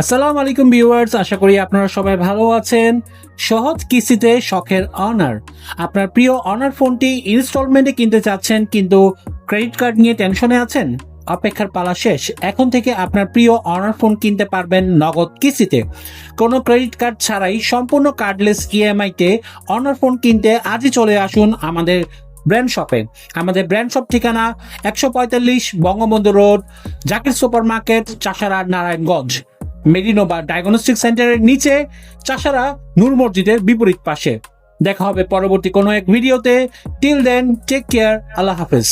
আসসালামু আলাইকুম ভিউয়ার্স, আশা করি আপনারা সবাই ভালো আছেন। সহজ কিস্তিতে শখের অনার আপনার প্রিয় অনার ফোনটি ইনস্টলমেন্টে কিনতে চাচ্ছেন, কিন্তু ক্রেডিট কার্ড নিয়ে টেনশনে আছেন? অপেক্ষার পালা শেষ। এখন থেকে আপনার প্রিয় অনার ফোন কিনতে পারবেন নগদ কিস্তিতে। কোনো ক্রেডিট কার্ড ছাড়াই সম্পূর্ণ কার্ডলেস ইএমআই তে অনার ফোন কিনতে আজই চলে আসুন আমাদের ব্র্যান্ড শপে আমাদের ব্র্যান্ড শপ ঠিকানা একশো পঁয়তাল্লিশ Bangabandhu road, Zakir super market Chashara Narayanganj. Merino বা ডায়াগনস্টিক সেন্টারের নিচে, চাষারা নূর মসজিদের বিপরীত পাশে। দেখা হবে পরবর্তী কোনো এক ভিডিওতে। টিল দেন টেক কেয়ার আল্লাহ হাফেজ।